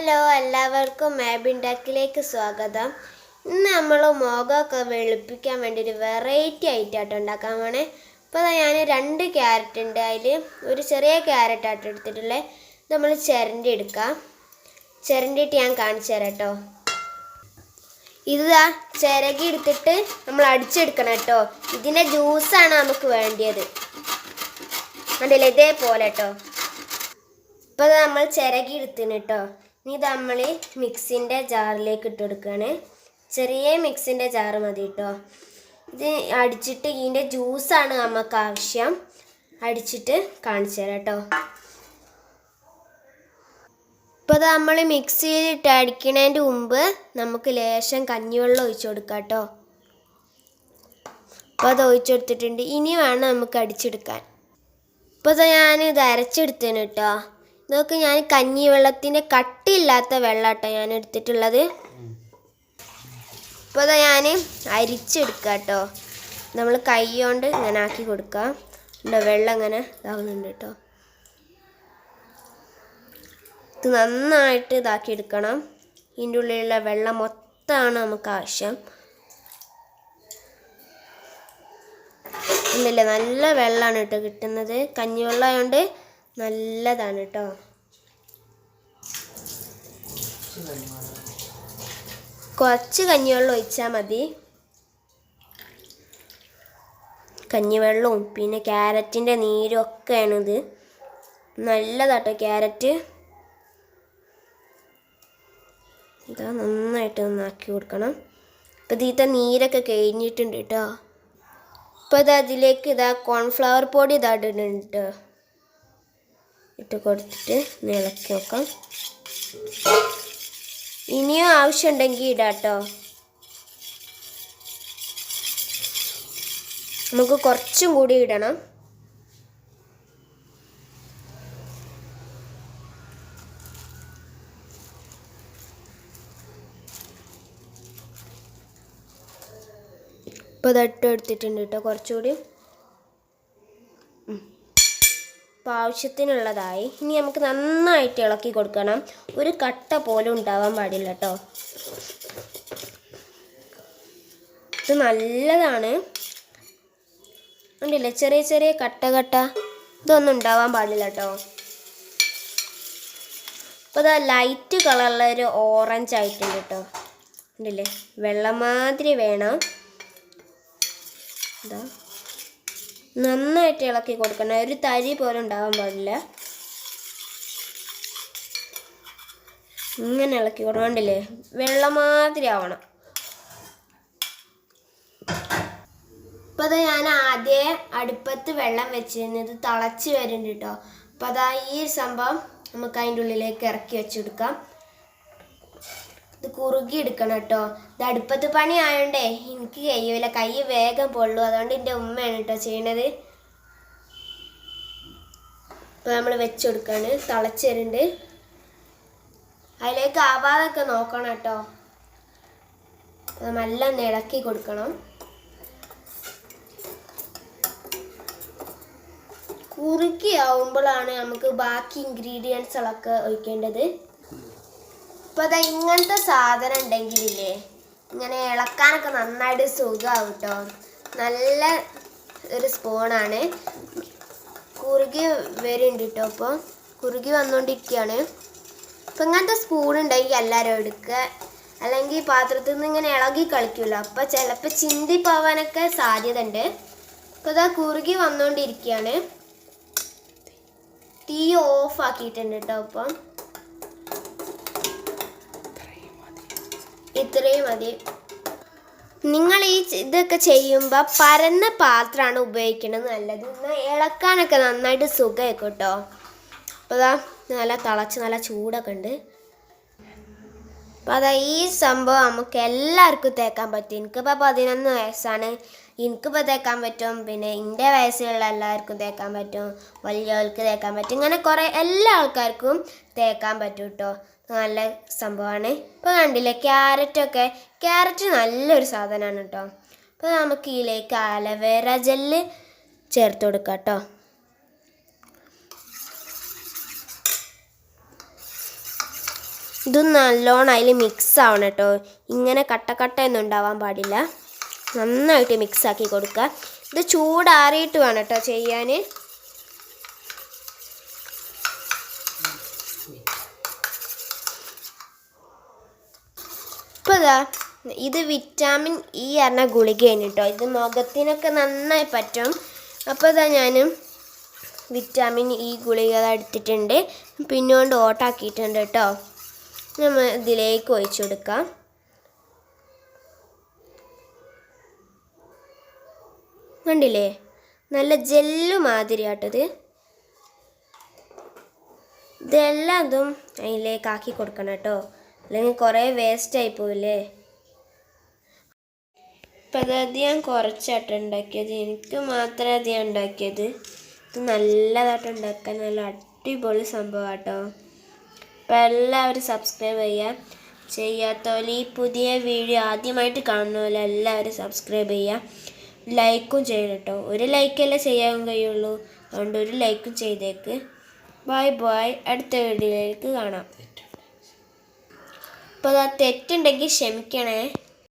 Hello എല്ലാവർക്കും മാബിൻഡാക്കിലേക്ക് സ്വാഗതം. ഇന്ന് നമ്മൾ മുഖമൊക്കെ വെളുപ്പിക്കാൻ വേണ്ടി ഒരു വെറൈറ്റി ആയിട്ടാട്ടോ ഉണ്ടാക്കാൻ പോണേ. ഇപ്പോൾ ഞാൻ രണ്ട് ക്യാരറ്റ് ഉണ്ട് അതിൽ ഒരു ചെറിയ ക്യാരറ്റ് ആട്ടോ എടുത്തിട്ടുള്ളത് നമ്മൾ ചിരണ്ടി എടുക്കാം. ചിരണ്ടിയിട്ട് ഞാൻ കാണിച്ചു തരാം കേട്ടോ ഇതാ ചിരകി എടുത്തിട്ട് നമ്മൾ അടിച്ചെടുക്കണം കേട്ടോ ഇതിന്റെ ജ്യൂസാണ് നമുക്ക് വേണ്ടിയത്. കണ്ടില്ലേ? ഇതേപോലെ കേട്ടോ ഇപ്പോൾ നമ്മൾ ചിരകി എടുത്തിന് കേട്ടോ ഇനി നമ്മൾ മിക്സിന്റെ ജാറിലേക്ക് ഇട്ട് കൊടുക്കുകയാണ് ചെറിയ മിക്സിന്റെ ജാറ് മതി കേട്ടോ ഇത് അടിച്ചിട്ട് ഇതിന്റെ ജ്യൂസാണ് നമുക്ക് ആവശ്യം. അടിച്ചിട്ട് കാണിച്ചു തരാം കേട്ടോ ഇപ്പോൾ നമ്മൾ മിക്സിയിലിട്ട് അടിക്കണതിന്റെ മുമ്പ് നമുക്ക് ലേശം കഞ്ഞിവെള്ളം ഒഴിച്ചു കൊടുക്കാം കേട്ടോ അപ്പോൾ അത് ഒഴിച്ചു കൊടുത്തിട്ടുണ്ട്. ഇനി വേണം നമുക്ക് അടിച്ചെടുക്കാൻ. ഇപ്പോൾ ഞാൻ ഇത് അരച്ചെടുത്തേന് കേട്ടോ ഇതൊക്കെ ഞാൻ കഞ്ഞി വെള്ളത്തിന്റെ കട്ടിയില്ലാത്ത വെള്ളമാട്ടോ ഞാൻ എടുത്തിട്ടുള്ളത്. ഇപ്പോൾ ഇതാ ഞാൻ അരിച്ചെടുക്കുക കേട്ടോ നമ്മൾ കൈ കൊണ്ട് ഇങ്ങനെ ആക്കി കൊടുക്കാം. ഉണ്ടോ വെള്ളം ഇങ്ങനെ ഇതാവുന്നുണ്ട് കേട്ടോ ഇത് നന്നായിട്ട് ഇതാക്കി എടുക്കണം. ഇതിന്റെ ഉള്ളിലുള്ള വെള്ളം മൊത്തമാണ് നമുക്ക് ആവശ്യം. ഇല്ലല്ലേ നല്ല വെള്ളമാണ് കേട്ടോ കിട്ടുന്നത്. കഞ്ഞിവെള്ളം ആയതുകൊണ്ട് നല്ലതാണ് കേട്ടോ കുറച്ച് കഞ്ഞിവെള്ളം ഒഴിച്ചാൽ മതി. കഞ്ഞിവെള്ളവും പിന്നെ ക്യാരറ്റിന്റെ നീരും ഒക്കെയാണിത്. നല്ലതാട്ടോ ക്യാരറ്റ്. ഇതാ നന്നായിട്ട് നന്നാക്കി കൊടുക്കണം. ഇപ്പം ഇതിത്തെ നീരൊക്കെ കഴിഞ്ഞിട്ടുണ്ട് കേട്ടോ. ഇപ്പം ഇത് അതിലേക്ക് ഇതാ കോൺഫ്ലവർ പൊടി ഇതാ കേട്ടോ ഇട്ട് കൊടുത്തിട്ട് ഇളക്കി നോക്കാം ഇനിയും ആവശ്യമുണ്ടെങ്കിൽ ഇടാട്ടോ. നമുക്ക് കുറച്ചും കൂടി ഇടണം. ഇപ്പോൾ ഇതട്ട് എടുത്തിട്ടുണ്ട് കേട്ടോ കുറച്ചുകൂടി. അപ്പോൾ ആവശ്യത്തിനുള്ളതായി ഇനി നമുക്ക് നന്നായിട്ട് ഇളക്കി കൊടുക്കണം. ഒരു കട്ട പോലും ഉണ്ടാവാൻ പാടില്ല കേട്ടോ ഇത് നല്ലതാണ്. ഉണ്ടല്ലേ ചെറിയ ചെറിയ കട്ട കട്ട. ഇതൊന്നും ഉണ്ടാവാൻ പാടില്ല കേട്ടോ അപ്പോൾ ഇതാ ലൈറ്റ് കളറുള്ള ഒരു ഓറഞ്ച് ആയിട്ടുണ്ട് കേട്ടോ ഉണ്ടല്ലേ വെള്ളം മാതിരി വേണം. ഇതാ. നന്നായിട്ട് ഇളക്കി കൊടുക്കണം. ഒരു തരി പോലും ഉണ്ടാവാൻ പാടില്ല. ഇങ്ങനെ ഇളക്കി കൊടുക്കണ്ടില്ലേ വെള്ളം മാതിരി ആവണം. ഇപ്പം അത് ഞാൻ ആദ്യം അടുപ്പത്ത് വെള്ളം വെച്ചിരുന്നത് തിളച്ച് വരുന്നുണ്ട് കേട്ടോ അപ്പം അതാ ഈ സംഭവം നമുക്ക് അതിന്റെ ഉള്ളിലേക്ക് ഇറക്കി വെച്ചെടുക്കാം ഇത് കുറുകി എടുക്കണം കേട്ടോ. ഇത് അടുപ്പത്ത് പണി ആയോണ്ടേ എനിക്ക് കഴിയൂല. കൈ വേഗം പൊള്ളു. അതുകൊണ്ട് എന്റെ ഉമ്മയാണ് കേട്ടോ ചെയ്യണത്. ഇപ്പം നമ്മൾ വെച്ച് കൊടുക്കാണ്. വരുന്നുണ്ട്. അതിലേക്ക് ആവാതൊക്കെ നോക്കണം കേട്ടോ. നല്ല ഇളക്കി കൊടുക്കണം. കുറുക്കി ആവുമ്പോഴാണ് നമുക്ക് ബാക്കി ഇൻഗ്രീഡിയൻസുകളൊക്കെ ഒഴിക്കേണ്ടത്. ഇപ്പൊ അതാ ഇങ്ങനത്തെ സാധനം ഉണ്ടെങ്കിലില്ലേ ഇങ്ങനെ ഇളക്കാനൊക്കെ നന്നായിട്ട് സുഖമാവും കേട്ടോ നല്ല ഒരു സ്പൂണാണ് കുറുകി വരുന്നുണ്ട് കേട്ടോ അപ്പോൾ കുറുകി വന്നുകൊണ്ടിരിക്കുകയാണ് അപ്പം ഇങ്ങനത്തെ സ്പൂൺ ഉണ്ടെങ്കിൽ എല്ലാവരും എടുക്കുക അല്ലെങ്കിൽ പാത്രത്തിൽ നിന്ന് ഇങ്ങനെ ഇളകി കളിക്കുമല്ലോ അപ്പോൾ ചിലപ്പോൾ ചിന്തി പോവാനൊക്കെ സാധ്യത ഉണ്ട് അപ്പോൾ ഇതാ കുറുകി വന്നുകൊണ്ടിരിക്കുകയാണ് തീ ഓഫ് ആക്കിയിട്ടുണ്ട് കേട്ടോ അപ്പം ഇത്രയും മതി. നിങ്ങൾ ഈ ഇതൊക്കെ ചെയ്യുമ്പോൾ പരന്ന പാത്രമാണ് ഉപയോഗിക്കുന്നത് നല്ലത്. ഇളക്കാനൊക്കെ നന്നായിട്ട് സുഖമായിരിക്കും കേട്ടോ അപ്പോൾ അതാ നല്ല തിളച്ച് നല്ല ചൂടൊക്കെ ഉണ്ട്. അപ്പോൾ അതാ ഈ സംഭവം നമുക്ക് എല്ലാവർക്കും തേക്കാൻ പറ്റും. എനിക്കിപ്പോൾ പതിനൊന്ന് വയസ്സാണ്. എനിക്കിപ്പോൾ തേക്കാൻ പറ്റും. പിന്നെ എന്റെ വയസ്സിലുള്ള എല്ലാവർക്കും തേക്കാൻ പറ്റും. വലിയവർക്ക് തേക്കാൻ പറ്റും. ഇങ്ങനെ കുറേ എല്ലാ ആൾക്കാർക്കും തേക്കാൻ പറ്റും കേട്ടോ നല്ല സംഭവമാണ്. ഇപ്പോൾ കണ്ടില്ലേ ക്യാരറ്റൊക്കെ. ക്യാരറ്റ് നല്ലൊരു സാധനമാണ് കേട്ടോ അപ്പോൾ നമുക്ക് ഇതിലേക്ക് അലവേര ജെല്ല് ചേർത്ത് കൊടുക്കാം കേട്ടോ ഇത് നല്ലോണം അതിൽ മിക്സ് ആവണം കേട്ടോ ഇങ്ങനെ കട്ട കട്ടയൊന്നും ഉണ്ടാവാൻ പാടില്ല. നന്നായിട്ട് മിക്സ് ആക്കി കൊടുക്കുക. ഇത് ചൂടാറിയിട്ട് വേണം കേട്ടോ ചെയ്യാൻ. ഇപ്പോൾ ഇതാ വിറ്റാമിൻ ഇ പറഞ്ഞ ഗുളികയാണ് കേട്ടോ ഇത് മുഖത്തിനൊക്കെ നന്നായി പറ്റും. അപ്പോൾ ഇതാ ഞാൻ വിറ്റാമിൻ ഇ ഗുളിക എടുത്തിട്ടുണ്ട്. പിന്നോണ്ട് ഓട്ടാക്കിയിട്ടുണ്ട് കേട്ടോ നമ്മൾ ഇതിലേക്ക് ഒഴിച്ചു കൊടുക്കാം. കണ്ടില്ലേ? നല്ല ജെല്ല് മാതിരിയാട്ടത്. ഇതെല്ലാം അതും അതിലേക്ക് ആക്കി കൊടുക്കണം കേട്ടോ അല്ലെങ്കിൽ കുറേ വേസ്റ്റ് ആയി പോവില്ലേ ഇപ്പം അത് ഞാൻ കുറച്ചായിട്ട് ഉണ്ടാക്കിയത്. എനിക്ക് മാത്രമേ അത് ഞാൻ ഉണ്ടാക്കിയത്. ഇത് നല്ലതായിട്ട് ഉണ്ടാക്കാൻ. നല്ല അടിപൊളി സംഭവം കേട്ടോ അപ്പം എല്ലാവരും സബ്സ്ക്രൈബ് ചെയ്യുക ചെയ്യാത്തവര് ഈ പുതിയ വീഡിയോ ആദ്യമായിട്ട് കാണുന്നവരെ എല്ലാവരും സബ്സ്ക്രൈബ് ചെയ്യുക ലൈക്കും ചെയ്യണം കേട്ടോ ഒരു ലൈക്കല്ലേ ചെയ്യാൻ കഴിയുള്ളൂ. അതുകൊണ്ട് ഒരു ലൈക്കും ചെയ്തേക്ക്. Bye bye. അടുത്ത വീഡിയോയിലേക്ക് കാണാം. അപ്പോൾ അത് തെറ്റുണ്ടെങ്കിൽ ക്ഷമിക്കണേ.